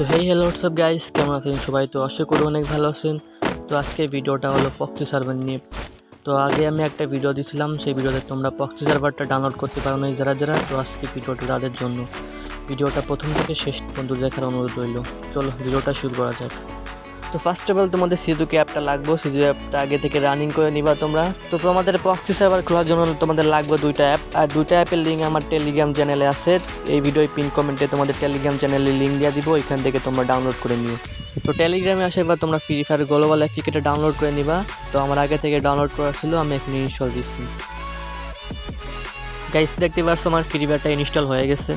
So hey hello WhatsApp guys কেমন আছেন সবাই? তো আশা করি অনেক ভালো আছেন। তো আজকের ভিডিওটা হলো পক্সি সার্ভার নিয়ে। তো আগে আমি একটা ভিডিও দিয়েছিলাম সেই ভিডিওতে তোমরা পক্সি সার্ভারটা ডাউনলোড করতে পারো না যারা যারা। তো আজকে ভিডিওটা তাদের জন্য। ভিডিওটা প্রথম থেকে শেষ পর্যন্ত দেখার অনুরোধ রইল। চলো, ভিডিওটা শুরু করা যাক। তো ফার্স্ট অফ অল তোমাদের সিজুকে অ্যাপটা লাগবে সিজু অ্যাপটা আগে থেকে রানিং করে নিবা তোমরা। তো তোমাদের পক্সি সার্ভার খোলার জন্য তোমাদের লাগবে দুইটা অ্যাপ আর দুইটা অ্যাপের লিঙ্ক আমার টেলিগ্রাম চ্যানেলে আছে। এই ভিডিও পিন কমেন্টে তোমাদের টেলিগ্রাম চ্যানেলে লিঙ্ক দিয়ে দিব, ওইখান থেকে তোমরা ডাউনলোড করে নিও। তো টেলিগ্রামে আসার পর তোমরা ফ্রি ফায়ার গ্লোবাল অ্যাপ্লিকেটে ডাউনলোড করে নিবা। তো আমার আগে থেকে ডাউনলোড করা ছিল, আমি এখন ইনস্টল দিচ্ছি। গাইস দেখতে পারছ আমার ফ্রি ফায়ারটা ইনস্টল হয়ে গেছে।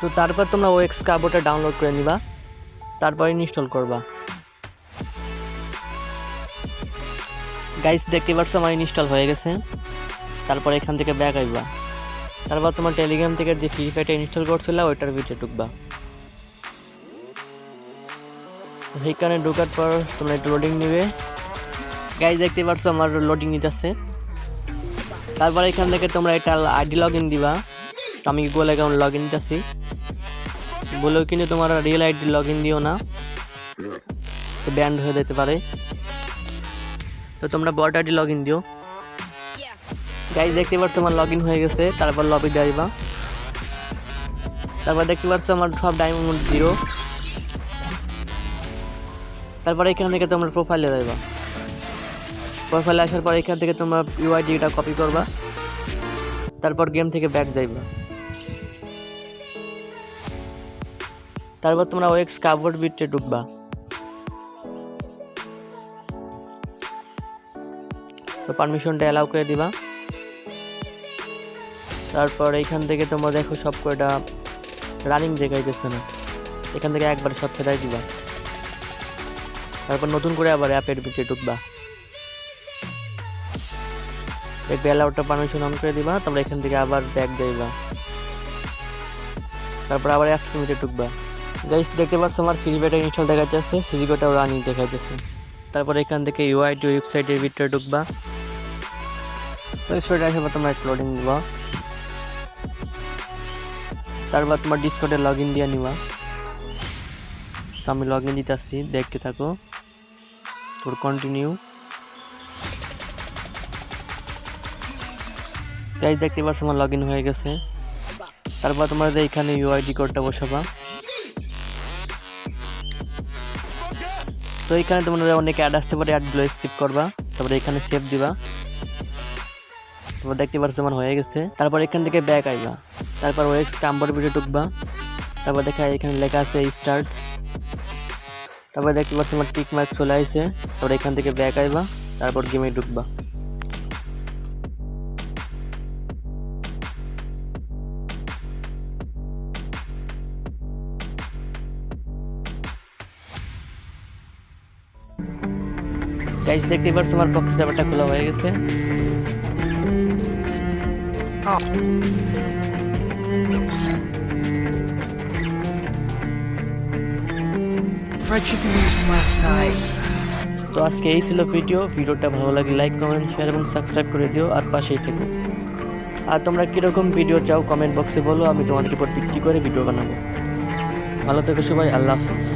তো তারপর তোমরা ওএক্স কাবোটা ডাউনলোড করে নিবা। তারপর ইনস্টল করবা। গাইস দেখতে পাচ্ছ আমার ইনস্টল হয়ে গেছে। তারপর এখান থেকে ব্যাক আইবা। তারপর তোমার টেলিগ্রাম থেকে যে ফ্রি ফায়ারটা ইনস্টল করছিল, ওইটার ভিতরে ঢুকবা। সেইখানে ঢোকার পর তোমরা একটু লোডিং নেবে। গাইস দেখতে পাচ্ছ আমার লোডিং নিতেছে। তারপর এখান থেকে তোমরা এটা আইডি লগ ইন দিবা আমি গুগল অ্যাকাউন্ট লগ ইন দিতেছি বলেও কিন্তু তোমার রিয়েল আইডি লগ ইন দিও না। তো ব্যান্ড হয়ে যেতে পারে। তো তোমরা বট আইডি লগ ইন দিও। গাইজ দেখতে পাচ্ছ আমার লগ ইন হয়ে গেছে, তারপর লবি যাইবা তারপর দেখতে পাচ্ছ আমার সব ডায়মন্ড জিরো তারপর এখান থেকে তোমরা প্রোফাইলে যাইবা। প্রোফাইলে আসার পর এখান থেকে তোমরা ইউআইডিটা কপি করবা। তারপর গেম থেকে ব্যাক যাইবা। তারপর তোমরা ওয়েক্স কাবোর্ড বিটে ঢুকবা। তো পারমিশনটা অ্যালাউ করে দিবা। তারপর এইখান থেকে তোমরা দেখো সব কয়টা রানিং দেখাইতেছে না। এখান থেকে একবার সব ফেদাই দিবা। তারপর নতুন করে আবার অ্যাপের ভিতরে ঢুকবা। দেখবে অ্যালাউটা পারমিশন অন করে দিবা তোমরা এখান থেকে আবার ব্যাক দিবা তারপর আবার অ্যাপস ভিতরে ঢুকবা। গাইস দেখতে পাচ্ছ আমার ফ্রি ফায়ার ইনস্টল দেখাচ্ছে সিজিগোটাও রানিং দেখাইতেছে। তারপর এখান থেকে ইউআইটি ওয়েবসাইটের ভিতরে ঢুকবা। ওয়েবসাইটে পর তোমরা লোডিং দিবা তারপর তোমার ডিসকর্ডে লগ ইন দিয়ে নিবা। তো আমি লগ ইন দিতে আসছি, দেখতে থাকো। তোর কন্টিনিউ গাইজ দেখতে পাচ্ছ আমার লগ ইন হয়ে গেছে। তারপর তোমাদের এখানে ইউআইডি কোডটা বসাবা। তো এখানে তোমরা অনেকে অ্যাড আসতে পারে অ্যাডগুলো স্কিপ করবা, তারপরে এখানে সেভ দিবা। তারপর দেখতে পারছ আমার হয়ে গেছে। তারপর এখান থেকে ব্যাক আইবা। তারপর ওয়েক্স কাম্বার ভিডিও ঢুকবা। তারপর দেখা, এখানে লেখা আছে স্টার্ট তারপর দেখতে পারছ আমার টিক মার্ক চলে আসে তারপর এখান থেকে ব্যাক আইবা। তারপর গেমে ঢুকবা। গাইস দেখতে পাচ্ছ আমার পক্স ব্যাপারটা খোলা হয়ে গেছে. তো আজকে এই ছিল ভিডিও ভিডিওটা ভালো লাগলে লাইক কমেন্ট শেয়ার এবং সাবস্ক্রাইব করে দিও আর পাশেই থেকো। আর তোমরা কীরকম ভিডিও চাও কমেন্ট বক্সে বলো আমি তোমাদের উপর ভিত্তি করে ভিডিও বানাবো। ভালো থেকো সবাই আল্লাহ হাফিজ।